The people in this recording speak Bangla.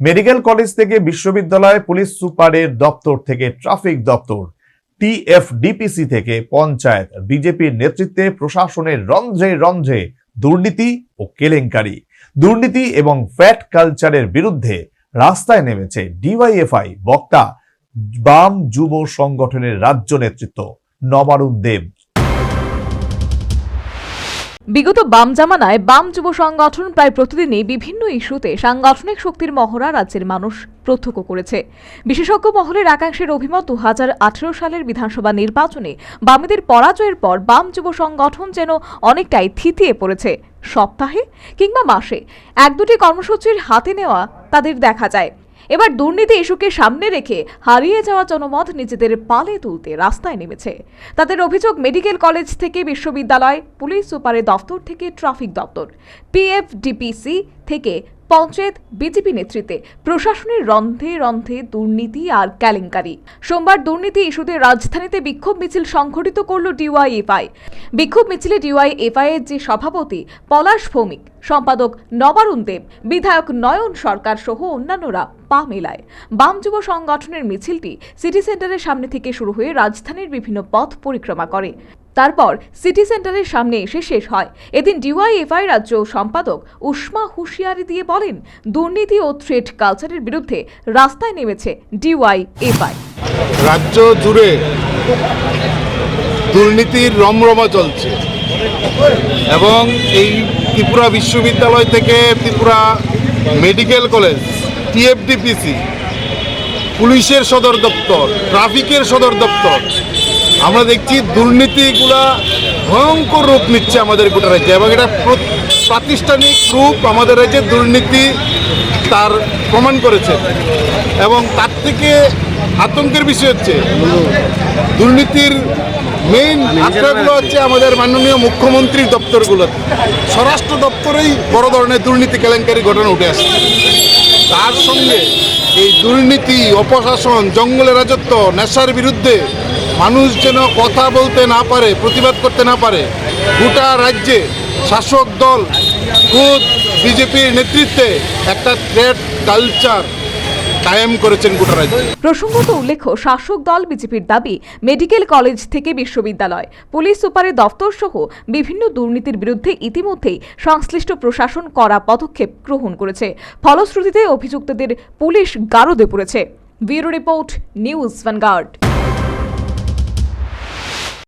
মেডিকেল কলেজ থেকে বিশ্ববিদ্যালয় পুলিশ সুপারের দপ্তর থেকে ট্রাফিক দপ্তর, টিএফডিপিসি থেকে পঞ্চায়েত বিজেপির নেতৃত্বে প্রশাসনের রন্ধ্রে রন্ধ্রে দুর্নীতি ও কেলেঙ্কারি। দুর্নীতি এবং ফ্যাট কালচারের বিরুদ্ধে রাস্তায় নেমেছে ডিওয়াইএফআই বক্তা, বাম যুব সংগঠনের রাজ্য নেতৃত্ব, নবারুণ দেব। বিগত বাম জামানায় বাম যুব সংগঠন প্রায় প্রতিদিনই বিভিন্ন ইস্যুতে সাংগঠনিক শক্তির মহড়া রাজ্যের মানুষ প্রত্যক্ষ করেছে। বিশেষজ্ঞ মহলের একাংশের অভিমত দু হাজার আঠেরো সালের বিধানসভা নির্বাচনে বামেদের পরাজয়ের পর বাম যুব সংগঠন যেন অনেকটাই থিতিয়ে পড়েছে। সপ্তাহে কিংবা মাসে এক দুটি কর্মসূচির হাতে নেওয়া তাদের দেখা যায়। এবার দুর্নীতি ইস্যুকে সামনে রেখে হারিয়ে যাওয়া জনমত নিজেদের পালে তুলতে রাস্তায় নেমেছে। তাদের অভিযোগ মেডিকেল কলেজ থেকে বিশ্ববিদ্যালয়, পুলিশ সুপারের দফতর থেকে ট্রাফিক দপ্তর, পিএফডিপিসি থেকে পঞ্চায়েত বিজেপি নেতৃত্বে প্রশাসনের রন্ধে রন্ধে দুর্নীতি আর কেলেঙ্কারি। সোমবার দুর্নীতি ইস্যুতে রাজধানীতে বিক্ষোভ মিছিল সংঘটিত করল ডিওয়াইএফআই। বিক্ষোভ মিছিলে ডিওয়াইএফআই এর যে সভাপতি পলাশ ভৌমিক, সম্পাদক নবারুণ দেব, বিধায়ক নয়ন সরকার সহ অন্যান্যরা পা মেলায়। বাম যুব সংগঠনের মিছিলটি সিটি সেন্টারের সামনে থেকে শুরু হয়ে রাজধানীর বিভিন্ন পথ পরিক্রমা করে। তারপর সিটি সেন্টারের সামনে এসে শেষ হয়। এদিন ডিওয়াইএফআই রাজ্য সম্পাদক উষ্মা হুঁশিয়ারি দিয়ে বলেন, দুর্নীতি ও থ্রেড কালচারের বিরুদ্ধে রাস্তায় নেমেছে ডিওয়াইএফআই। রাজ্য জুড়ে দুর্নীতির রমরমা চলছে এবং এই ত্রিপুরা বিশ্ববিদ্যালয় থেকে ত্রিপুরা মেডিকেল কলেজ, টিএফডিপিসি, পুলিশের সদর দপ্তর, ট্রাফিকের সদর দপ্তর আমরা দেখছি দুর্নীতিগুলা ভয়ঙ্কর রূপ নিচ্ছে আমাদের গোটা রাজ্যে এবং এটা প্র- প্রাতিষ্ঠানিক রূপ আমাদের রাজ্যে দুর্নীতি তার প্রমাণ করেছে। এবং তার থেকে আতঙ্কের বিষয় হচ্ছে, দুর্নীতির মেইন আশ্রয়গুলো হচ্ছে আমাদের মাননীয় মুখ্যমন্ত্রীর দপ্তরগুলোতে স্বরাষ্ট্র দপ্তরেই বড় ধরনের দুর্নীতি কেলেঙ্কারি ঘটনা উঠে আসছে। তার সঙ্গে এই দুর্নীতি, অপশাসন, জঙ্গলের রাজত্ব, নেশার বিরুদ্ধে মানুষ যেন কথা বলতে না পারে, প্রতিবাদ করতে না পারে, গোটা রাজ্যে শাসক দল, খুদ, বিজেপির নেতৃত্বে একটা থ্রেড কালচার করেছেন প্রসঙ্গত উল্লেখ্য শাসক দল বিজেপির দাবি, মেডিকেল কলেজ থেকে বিশ্ববিদ্যালয়, পুলিশ সুপারের দফতর সহ বিভিন্ন দুর্নীতির বিরুদ্ধে ইতিমধ্যেই সংশ্লিষ্ট প্রশাসন করা পদক্ষেপ গ্রহণ করেছে। ফলশ্রুতিতে অভিযুক্তদের পুলিশ গারদে পড়েছে। Bureau report, news Vanguard.